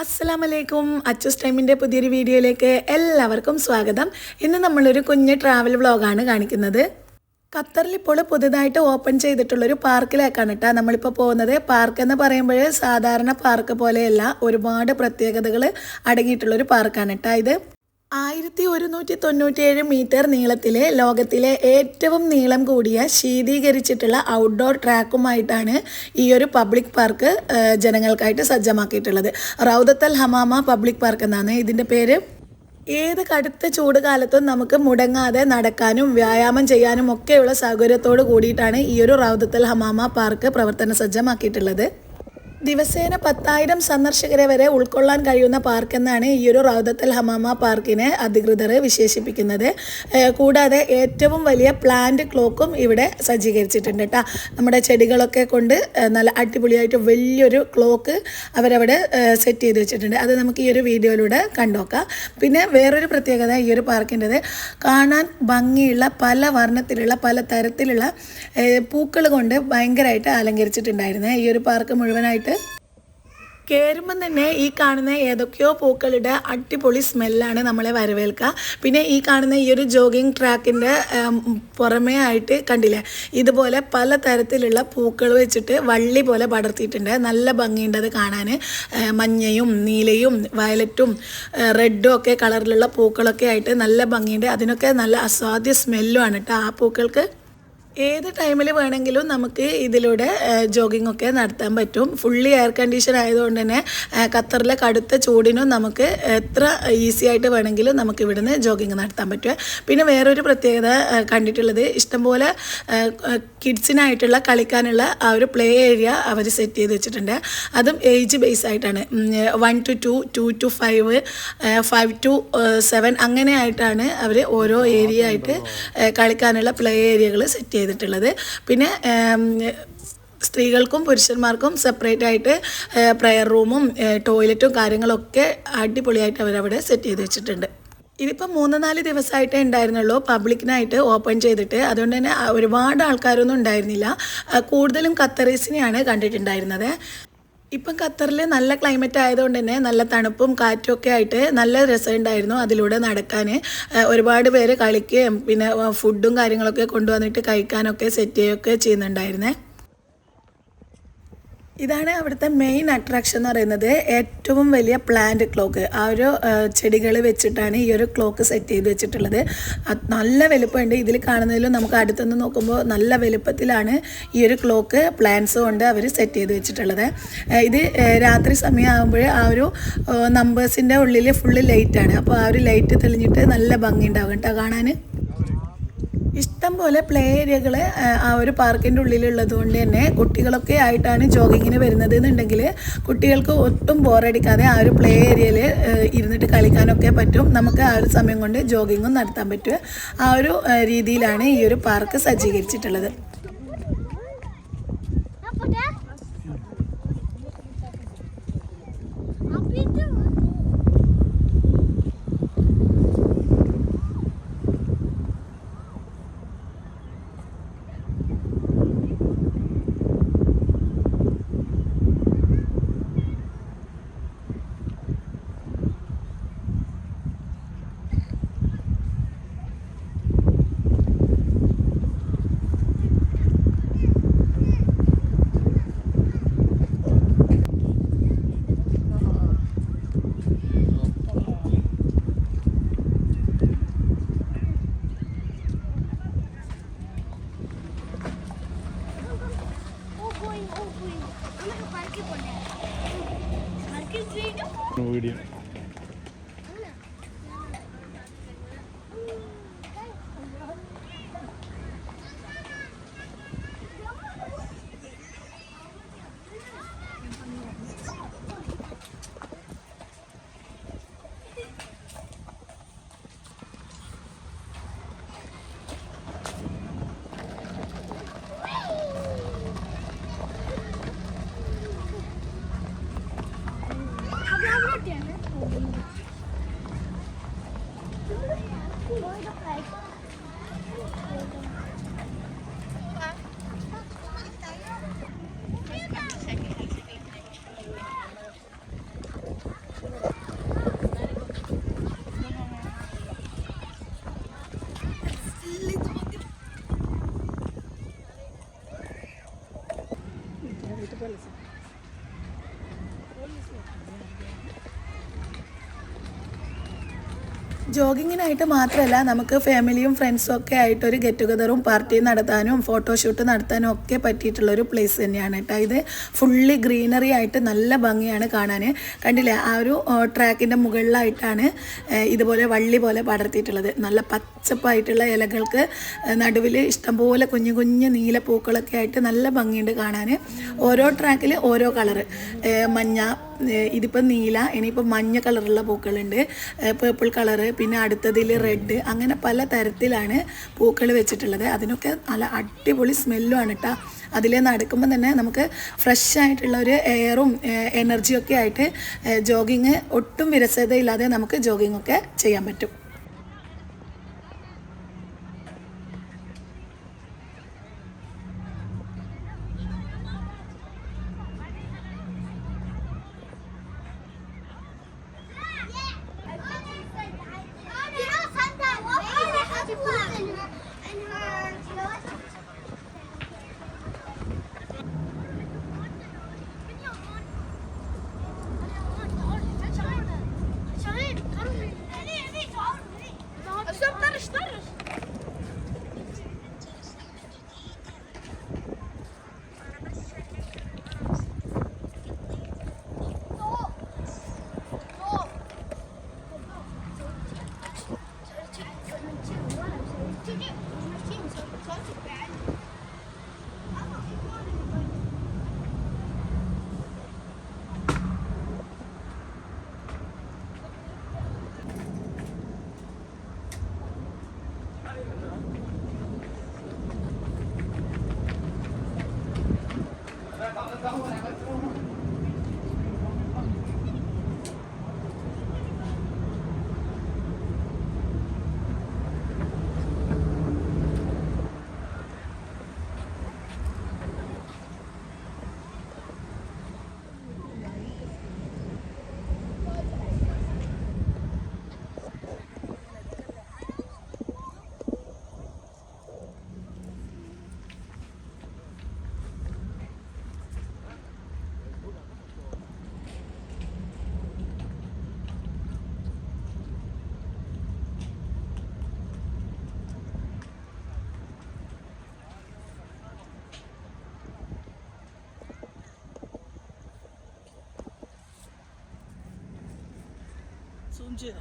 അസ്സലാം വലൈക്കും അച്ചസ് ടൈമിന്റെ പുതിയൊരു വീഡിയോയിലേക്ക് എല്ലാവർക്കും സ്വാഗതം. ഇന്ന് നമ്മളൊരു കുഞ്ഞ് ട്രാവൽ വ്ളോഗാണ് കാണിക്കുന്നത്. ഖത്തറിൽ ഇപ്പോൾ പുതുതായിട്ട് ഓപ്പൺ ചെയ്തിട്ടുള്ളൊരു പാർക്കിലേക്കാണ് കേട്ടോ നമ്മളിപ്പോൾ പോകുന്നത്. പാർക്ക് എന്ന് പറയുമ്പോൾ സാധാരണ പാർക്ക് പോലെയല്ല ഒരുപാട് പ്രത്യേകതകൾ അടങ്ങിയിട്ടുള്ളൊരു പാർക്കാണ് കേട്ടോ ഇത്. ആയിരത്തി ഒരുന്നൂറ്റി തൊണ്ണൂറ്റിയേഴ് മീറ്റർ നീളത്തിലെ ലോകത്തിലെ ഏറ്റവും നീളം കൂടിയ ശീതീകരിച്ചിട്ടുള്ള ഔട്ട്ഡോർ ട്രാക്കുമായിട്ടാണ് ഈ ഒരു പബ്ലിക് പാർക്ക് ജനങ്ങൾക്കായിട്ട് സജ്ജമാക്കിയിട്ടുള്ളത്. Rawdat al Hamama public park എന്നാണ് ഇതിന്റെ പേര്. ഏത് കടുത്ത ചൂട് കാലത്തും നമുക്ക് മുടങ്ങാതെ നടക്കാനും വ്യായാമം ചെയ്യാനും ഒക്കെയുള്ള സൗകര്യത്തോട് കൂടിയിട്ടാണ് ഈ ഒരു റൗദത്തൽ ഹമാമ പാർക്ക് പ്രവർത്തന സജ്ജമാക്കിയിട്ടുള്ളത്. ദിവസേന പത്തായിരം സന്ദർശകരെ വരെ ഉൾക്കൊള്ളാൻ കഴിയുന്ന പാർക്ക് എന്നാണ് ഈ ഒരു റൗദത്തൽ ഹമാമ പാർക്കിനെ അധികൃതർ വിശേഷിപ്പിക്കുന്നത്. കൂടാതെ ഏറ്റവും വലിയ പ്ലാന്റ് ക്ലോക്കും ഇവിടെ സജ്ജീകരിച്ചിട്ടുണ്ട് കേട്ടോ നമ്മുടെ ചെടികളൊക്കെ കൊണ്ട് നല്ല അടിപൊളിയായിട്ട് വലിയൊരു ക്ലോക്ക് അവരവിടെ സെറ്റ് ചെയ്ത് വെച്ചിട്ടുണ്ട്. അത് നമുക്ക് ഈ ഒരു വീഡിയോയിലൂടെ കണ്ടുനോക്കാം പിന്നെ വേറൊരു പ്രത്യേകത ഈ ഒരു പാർക്കിന്റെത് കാണാൻ ഭംഗിയുള്ള പല വർണത്തിലുള്ള പല തരത്തിലുള്ള പൂക്കൾ കൊണ്ട് ഭയങ്കരമായിട്ട് അലങ്കരിച്ചിട്ടുണ്ടായിരുന്നേ. ഈ ഒരു പാർക്ക് മുഴുവനായിട്ട് കയറുമ്പം തന്നെ ഈ കാണുന്ന ഏതൊക്കെയോ പൂക്കളുടെ അടിപൊളി സ്മെല്ലാണ് നമ്മളെ വരവേൽക്കുക. പിന്നെ ഈ കാണുന്ന ഈ ഒരു ജോഗിങ് ട്രാക്കിന്റെ പുറമേ ആയിട്ട് കണ്ടില്ലേ? ഇതുപോലെ പല തരത്തിലുള്ള പൂക്കൾ വെച്ചിട്ട് വള്ളി പോലെ പടർത്തിയിട്ടുണ്ട്. നല്ല ഭംഗിയുണ്ട് അത് കാണാൻ. മഞ്ഞയും നീലയും വയലറ്റും റെഡും ഒക്കെ കളറിലുള്ള പൂക്കളൊക്കെ ആയിട്ട് നല്ല ഭംഗിയുണ്ട്. അതിനൊക്കെ നല്ല അസ്വാദ്യ സ്മെല്ലുമാണ് കേട്ടോ ആ പൂക്കൾക്ക്. ഏത് ടൈമിൽ വേണമെങ്കിലും നമുക്ക് ഇതിലൂടെ ജോഗിംഗ് ഒക്കെ നടത്താൻ പറ്റും. ഫുള്ളി എയർ കണ്ടീഷൻ ആയതുകൊണ്ട് തന്നെ ഖത്തറിലെ കടുത്ത ചൂടിനും നമുക്ക് എത്ര ഈസി ആയിട്ട് വേണമെങ്കിലും നമുക്ക് ഇവിടുന്ന് ജോഗിങ് നടത്താൻ പറ്റും പിന്നെ വേറൊരു പ്രത്യേകത കണ്ടിട്ടുള്ളത് ഇഷ്ടംപോലെ കിഡ്സിനായിട്ടുള്ള കളിക്കാനുള്ള ആ ഒരു പ്ലേ ഏരിയ അവർ സെറ്റ് ചെയ്ത് വെച്ചിട്ടുണ്ട്. അതും ഏജ് ബേസ് ആയിട്ടാണ്. One two two two two five five two seven അങ്ങനെ ആയിട്ടാണ് അവർ ഓരോ ഏരിയ ആയിട്ട് കളിക്കാനുള്ള പ്ലേ ഏരിയകൾ സെറ്റ് ചെയ്തിട്ടുള്ളത്. പിന്നെ സ്ത്രീകൾക്കും പുരുഷന്മാർക്കും സെപ്പറേറ്റ് ആയിട്ട് പ്രയർ റൂമും ടോയ്ലറ്റും കാര്യങ്ങളൊക്കെ അടിപൊളിയായിട്ട് അവരവിടെ സെറ്റ് ചെയ്ത് വെച്ചിട്ടുണ്ട്. ഇതിപ്പോൾ മൂന്ന് നാല് ദിവസമായിട്ടേ ഉണ്ടായിരുന്നുള്ളൂ. പബ്ലിക്കിനായിട്ട് ഓപ്പൺ ചെയ്തിട്ട്. അതുകൊണ്ട് തന്നെ ഒരുപാട് ആൾക്കാരൊന്നും ഉണ്ടായിരുന്നില്ല. കൂടുതലും ഖത്തറീസിനെയാണ് കണ്ടിട്ടുണ്ടായിരുന്നത്. ഇപ്പം ഖത്തറിൽ നല്ല ക്ലൈമറ്റ് ആയതുകൊണ്ട് തന്നെ നല്ല തണുപ്പും കാറ്റും ഒക്കെ ആയിട്ട് നല്ല രസമുണ്ടായിരുന്നു അതിലൂടെ നടക്കാൻ ഒരുപാട് പേര് കളിക്കുകയും പിന്നെ ഫുഡും കാര്യങ്ങളൊക്കെ കൊണ്ടുവന്നിട്ട് കഴിക്കാനൊക്കെ സെറ്റ് ചെയ്യുകയൊക്കെ ചെയ്യുന്നുണ്ടായിരുന്നേ. ഇതാണ് അവിടുത്തെ മെയിൻ അട്രാക്ഷൻ എന്ന് പറയുന്നത് ഏറ്റവും വലിയ പ്ലാന്റ് ക്ലോക്ക് ആ ഒരു ചെടികൾ വെച്ചിട്ടാണ് ഈ ഒരു ക്ലോക്ക് സെറ്റ് ചെയ്ത് വെച്ചിട്ടുള്ളത്. നല്ല വലുപ്പമുണ്ട്. ഇതിൽ കാണുന്നതിലും നമുക്ക് അടുത്തുനിന്ന് നോക്കുമ്പോൾ നല്ല വലുപ്പത്തിലാണ് ഈ ഒരു ക്ലോക്ക് പ്ലാന്റ്സ് കൊണ്ട് അവർ സെറ്റ് ചെയ്ത് വെച്ചിട്ടുള്ളത്. ഇത് രാത്രി സമയമാകുമ്പോൾ ആ ഒരു നമ്പേഴ്സിന്റെ ഉള്ളിൽ ഫുള്ള് ലൈറ്റാണ് അപ്പോൾ ആ ഒരു ലൈറ്റ് തെളിഞ്ഞിട്ട് നല്ല ഭംഗി ഉണ്ടാകും കേട്ടോ കാണാൻ. ഇഷ്ടം പോലെ പ്ലേ ഏരിയകൾ ആ ഒരു പാർക്കിന്റെ ഉള്ളിലുള്ളത് കൊണ്ട് തന്നെ കുട്ടികളൊക്കെ ആയിട്ടാണ് ജോഗിങ്ങിന് വരുന്നത് എന്നുണ്ടെങ്കിൽ കുട്ടികൾക്ക് ഒട്ടും ബോറടിക്കാതെ ആ ഒരു പ്ലേ ഏരിയയിൽ ഇരുന്നിട്ട് കളിക്കാനൊക്കെ പറ്റും. നമുക്ക് ആ ഒരു സമയം കൊണ്ട് ജോഗിങ്ങും നടത്താൻ പറ്റും ആ ഒരു രീതിയിലാണ് ഈ ഒരു പാർക്ക് സജ്ജീകരിച്ചിട്ടുള്ളത്. ജോഗിങ്ങിനായിട്ട് മാത്രമല്ല നമുക്ക് ഫാമിലിയും ഫ്രണ്ട്സും ഒക്കെ ആയിട്ട് ഒരു ഗെറ്റ് ടുഗദറും പാർട്ടി നടത്താനും ഫോട്ടോഷൂട്ട് നടത്താനും ഒക്കെ പറ്റിയിട്ടുള്ള ഒരു പ്ലേസ് തന്നെയാണ് കേട്ടോ ഇത്. ഫുള്ളി ഗ്രീനറി ആയിട്ട് നല്ല ഭംഗിയാണ് കാണാൻ കണ്ടില്ലേ ആ ഒരു ട്രാക്കിന്റെ മുകളിലായിട്ടാണ് ഇതുപോലെ വള്ളി പോലെ പടർത്തിയിട്ടുള്ളത്. നല്ല പച്ചപ്പായിട്ടുള്ള ഇലകൾക്ക് നടുവിൽ ഇഷ്ടംപോലെ കുഞ്ഞു കുഞ്ഞു നീല പൂക്കളൊക്കെ ആയിട്ട് നല്ല ഭംഗിയുണ്ട് കാണാൻ. ഓരോ ട്രാക്കിൽ ഓരോ കളറ് മഞ്ഞ ഇതിപ്പോൾ നീല ഇനിയിപ്പോൾ മഞ്ഞ കളറുള്ള പൂക്കളുണ്ട്. പേർപ്പിൾ കളറ് പിന്നെ അടുത്തതിൽ റെഡ് അങ്ങനെ പല തരത്തിലാണ് പൂക്കൾ വെച്ചിട്ടുള്ളത്. അതിനൊക്കെ നല്ല അടിപൊളി സ്മെല്ലുമാണ് കേട്ടോ അതിൽ നടക്കുമ്പോൾ തന്നെ നമുക്ക് ഫ്രഷ് ആയിട്ടുള്ള ഒരു എയറും എനർജിയൊക്കെ ആയിട്ട് ജോഗിങ് ഒട്ടും വിരസതയില്ലാതെ നമുക്ക് ജോഗിങ്ങൊക്കെ ചെയ്യാൻ പറ്റും. 中介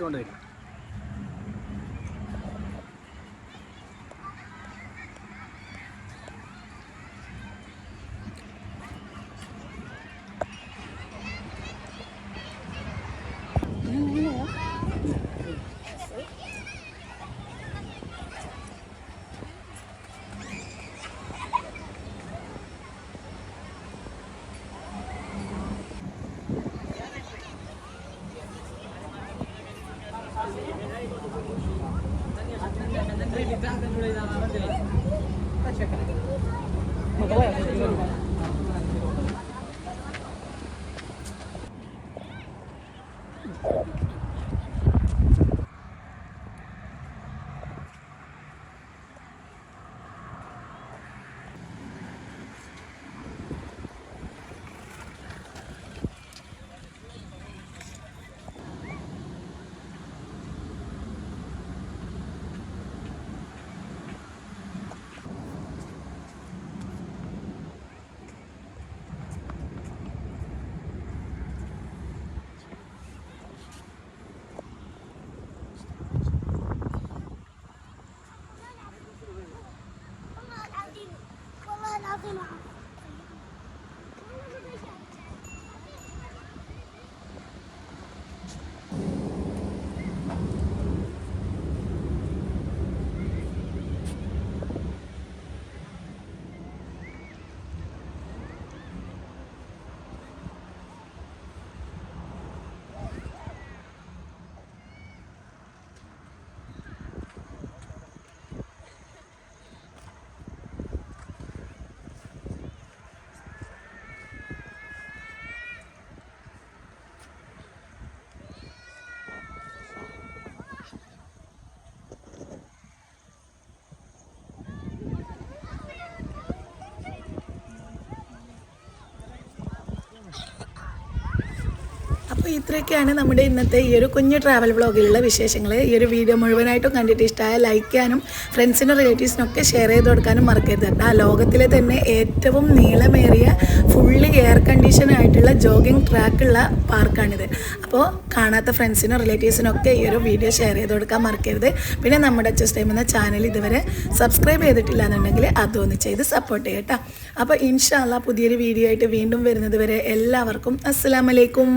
ഞാനിങ്ങനെ Gracias. ഇത്രയൊക്കെയാണ് നമ്മുടെ ഇന്നത്തെ ഈ ഒരു കുഞ്ഞു ട്രാവൽ വ്ളോഗിലുള്ള വിശേഷങ്ങൾ ഈ ഒരു വീഡിയോ മുഴുവനായിട്ടും കണ്ടിട്ട് ഇഷ്ടമായ ലൈക്ക് ചെയ്യാനും ഫ്രണ്ട്സിനും റിലേറ്റീവ്സിനൊക്കെ ഷെയർ ചെയ്ത് കൊടുക്കാനും മറക്കരുത് കേട്ടോ. ആ ലോകത്തിലെ തന്നെ ഏറ്റവും നീളമേറിയ ഫുള്ളി എയർ കണ്ടീഷൻ ആയിട്ടുള്ള ജോഗിങ് ട്രാക്കുള്ള പാർക്കാണിത് അപ്പോൾ കാണാത്ത ഫ്രണ്ട്സിനും റിലേറ്റീവ്സിനും ഒക്കെ ഈ ഒരു വീഡിയോ ഷെയർ ചെയ്ത് കൊടുക്കാൻ മറക്കരുത്. പിന്നെ നമ്മുടെ അച്ചസ് ടൈം എന്ന ചാനൽ ഇതുവരെ സബ്സ്ക്രൈബ് ചെയ്തിട്ടില്ല എന്നുണ്ടെങ്കിൽ അതൊന്ന് ചെയ്ത് സപ്പോർട്ട് ചെയ്യട്ടോ അപ്പോൾ ഇൻഷാല്ല പുതിയൊരു വീഡിയോ ആയിട്ട് വീണ്ടും വരുന്നത് വരെ എല്ലാവർക്കും അസ്സലാമലൈക്കും